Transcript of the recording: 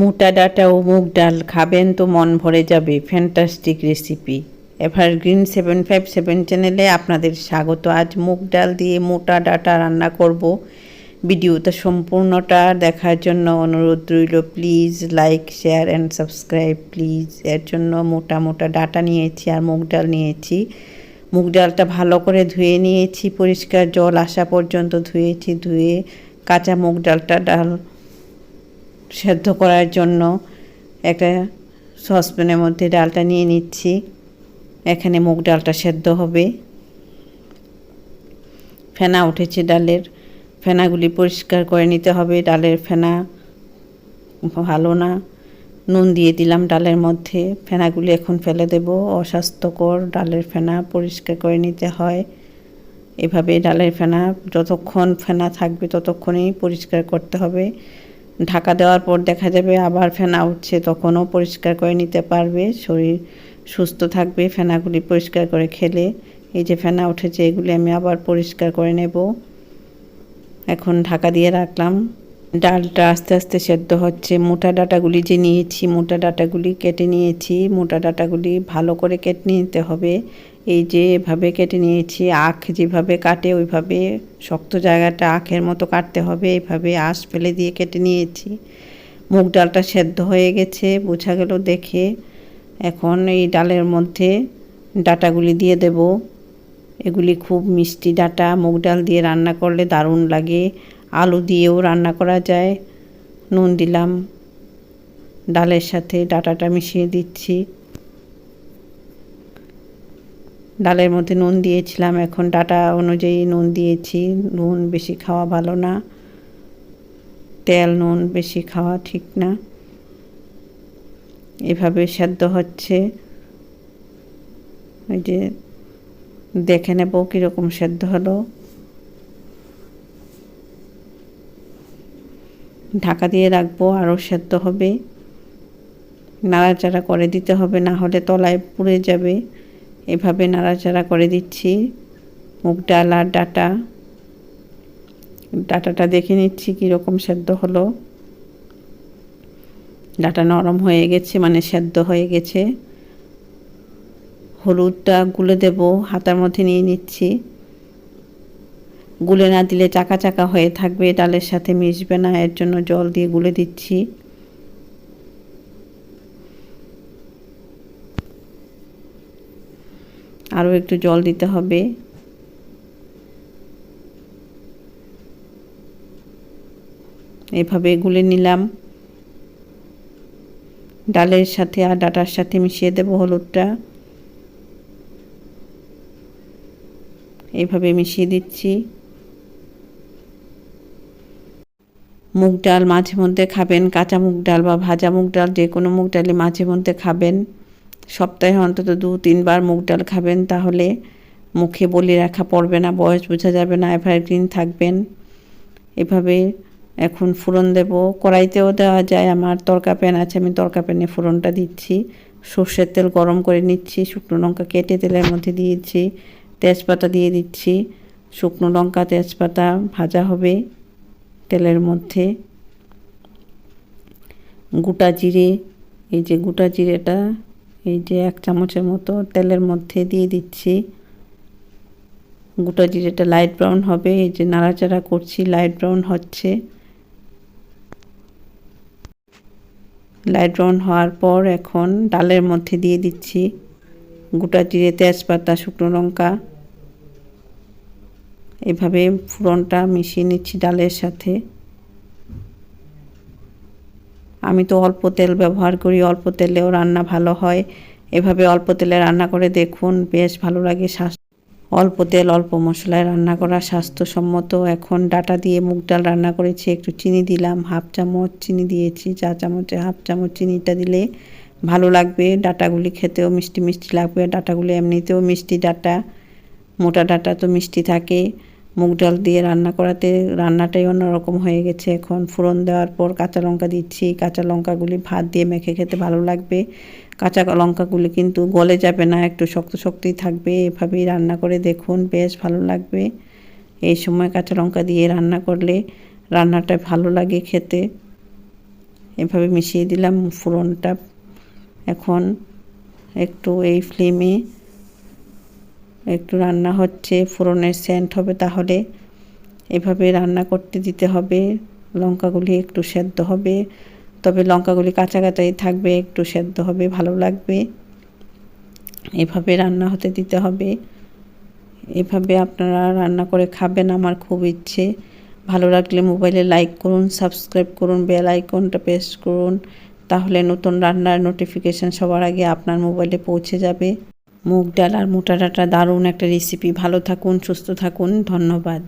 মোটা ডাটা ও মুগ ডাল খাবেন তো মন ভরে যাবে। Fantastic recipe evergreen seven five seven চ্যানেলে আপনাদের স্বাগত। আজ মুগ ডাল দিয়ে মোটা ডাটা রান্না করব। ভিডিওটা সম্পূর্ণটা দেখার জন্য অনুরোধ রইল। Please like share and subscribe please এর জন্য মোটা মোটা ডাটা নিয়েছি আর মুগ ডাল নিয়েছি। মুগ ডালটা ভালো করে ধুয়ে নিয়েছি। পরিষ্কার জল আসা পর্যন্ত ধুয়েছি। ধুয়ে কাঁচা মুগ ডালটা ডাল সেদ্ধ করার জন্য একটা সসপ্যানের মধ্যে ডালটা নিয়ে নিচ্ছি। এখানে মুগ ডালটা সেদ্ধ হবে। ফেনা উঠেছে ডালের। ফেনাগুলি পরিষ্কার করে নিতে হবে। ডালের ফেনা ভালো না। নুন দিয়ে দিলাম ডালের মধ্যে। ফেনাগুলি এখন ফেলে দেব। অস্বাস্থ্যকর ডালের ফেনা পরিষ্কার করে নিতে হয়। এভাবে ডালের ফেনা, যতক্ষণ ফেনা থাকবে ততক্ষণই পরিষ্কার করতে হবে। ঢাকা দেওয়ার পর দেখা যাবে আবার ফেনা উঠছে, তখনও পরিষ্কার করে নিতে পারবে, শরীর সুস্থ থাকবে, ফেনাগুলি পরিষ্কার করে খেলে। এই যে ফেনা উঠেছে, এগুলি আমি আবার পরিষ্কার করে নেব। এখন ঢাকা দিয়ে রাখলাম। ডালটা আস্তে আস্তে সেদ্ধ হচ্ছে। মোটা ডাটাগুলি যে নিয়েছি, মোটা ডাটাগুলি কেটে নিয়েছি। মোটা ডাটাগুলি ভালো করে কেটে নিতে হবে। এই যে এভাবে কেটে নিয়েছি, আখ যেভাবে কাটে ওইভাবে শক্ত জায়গাটা আখের মতো কাটতে হবে। এইভাবে আঁশ ফেলে দিয়ে কেটে নিয়েছি। মুগ ডালটা সেদ্ধ হয়ে গেছে, বোঝা গেল দেখে। এখন এই ডালের মধ্যে ডাটাগুলি দিয়ে দেব। এগুলি খুব মিষ্টি ডাটা। মুগ ডাল দিয়ে রান্না করলে দারুণ লাগে। আলু দিয়েও রান্না করা যায়। নুন দিলাম। ডালের সাথে ডাটাটা মিশিয়ে দিচ্ছি। ডালের মধ্যে নুন দিয়েছিলাম। এখন ডাটা অনুযায়ী নুন দিয়েছি। নুন বেশি খাওয়া ভালো না। তেল নুন বেশি খাওয়া ঠিক না। এভাবে সেদ্ধ হচ্ছে। ওই যে দেখে নেব কীরকম সেদ্ধ হলো। ঢাকা দিয়ে রাখব আরও সেদ্ধ হবে। নাড়াচাড়া করে দিতে হবে, না হলে তলায় পুড়ে যাবে। এভাবে নাড়াচাড়া করে দিচ্ছি। মুগ ডাল আর ডাটা। ডাটাটা দেখে নিচ্ছি কীরকম সেদ্ধ হলো। ডাটা নরম হয়ে গেছে মানে সেদ্ধ হয়ে গেছে। হলুদটা গুলে দেব, হাতার মধ্যে নিয়ে নিচ্ছি। গুলে না দিলে চাকা চাকা হয়ে থাকবে, ডালের সাথে মিশবে না, এর জন্য জল দিয়ে গুলে দিচ্ছি। আরও একটু জল দিতে হবে। এভাবে গুলে নিলাম। ডালের সাথে আর ডাটার সাথে মিশিয়ে দেব হলুদটা। এইভাবে মিশিয়ে দিচ্ছি। মুগ ডাল মাঝে মধ্যে খাবেন, কাঁচা মুগ ডাল বা ভাজা মুগ ডাল, যে কোনো মুগ ডালে মাঝে মধ্যে খাবেন। সপ্তাহে অন্তত দু, তিনবার মুগ ডাল খাবেন, তাহলে মুখে বলি রাখা পড়বে না, বয়স বোঝা যাবে না এভারগ্রিন থাকবেন। এভাবে এখন ফোড়ন দেব। কড়াইতেও দেওয়া যায়, আমার তরকা প্যান আছে, আমি তরকা প্যানে ফোড়নটা দিচ্ছি। সর্ষের তেল গরম করে নিচ্ছি, শুকনো লঙ্কা কেটে তেলের মধ্যে দিয়েছি, তেজপাতা দিয়ে দিচ্ছি। শুকনো লঙ্কা, তেজপাতা ভাজা হবে। তেলের মধ্যে গোটা জিরে, এই যে গোটা জিরেটা, এই যে এক চামচের মতো তেলের মধ্যে দিয়ে দিচ্ছি। গোটা জিরেটা লাইট ব্রাউন হবে, এই যে নাড়াচাড়া করছি, লাইট ব্রাউন হচ্ছে। লাইট ব্রাউন হওয়ার পর এখন ডালের মধ্যে দিয়ে দিচ্ছি গোটা জিরে তেজপাতা, শুকনো লঙ্কা। এভাবে ফোড়নটা মিশিয়ে নিচ্ছি ডালের সাথে। আমি তো অল্প তেল ব্যবহার করি, অল্প তেলেও রান্না ভালো হয়। এভাবে অল্প তেলে রান্না করে দেখুন, বেশ ভালো লাগে স্বাস্থ্য। অল্প তেল, অল্প মশলায় রান্না করা স্বাস্থ্যসম্মত। এখন ডাটা দিয়ে মুগ ডাল রান্না করেছি, একটু চিনি দিলাম, হাফ চামচ চিনি দিয়েছি, চা চামচে হাফ চামচ চিনিটা দিলে ভালো লাগবে। ডাটাগুলি খেতেও মিষ্টি মিষ্টি লাগবে, ডাটাগুলি এমনিতেও মিষ্টি ডাটা, মোটা ডাটা তো মিষ্টি থাকে। মুগ ডাল দিয়ে রান্না করাতে রান্নাটাই অন্যরকম হয়ে গেছে এখন। ফোড়ন দেওয়ার পর কাঁচা লঙ্কা দিচ্ছি। কাঁচা লঙ্কাগুলি ভাত দিয়ে মেখে খেতে ভালো লাগবে। কাঁচা লঙ্কাগুলি কিন্তু গলে যাবে না, একটু শক্ত শক্তই থাকবে। এভাবেই রান্না করে দেখুন, বেশ ভালো লাগবে। এই সময় কাঁচা লঙ্কা দিয়ে রান্না করলে রান্নাটা ভালো লাগে খেতে। এভাবে মিশিয়ে দিলাম ফোড়নটা। এখন একটু এই ফ্লেমে একটু রান্না হচ্ছে, ফোড়নের সেন্ট হবে তাহলে। এভাবে রান্না করতে দিতে হবে। লঙ্কাগুলি একটু সেদ্ধ হবে। তবে লঙ্কাগুলি কাঁচা কাঁচাই থাকবে, একটু সেদ্ধ হবে, ভালো লাগবে। এভাবে রান্না হতে দিতে হবে। এভাবে আপনারা রান্না করে খাবেন আমার খুব ইচ্ছে। ভালো লাগলে মোবাইলে লাইক করুন, সাবস্ক্রাইব করুন, বেল আইকনটা প্রেস করুন। তাহলে নতুন রান্নার নোটিফিকেশান সবার আগে আপনার মোবাইলে পৌঁছে যাবে। মুগ ডাল আর মোটা ডাটা দারুণ একটা রেসিপি ভালো থাকুন সুস্থ থাকুন ধন্যবাদ।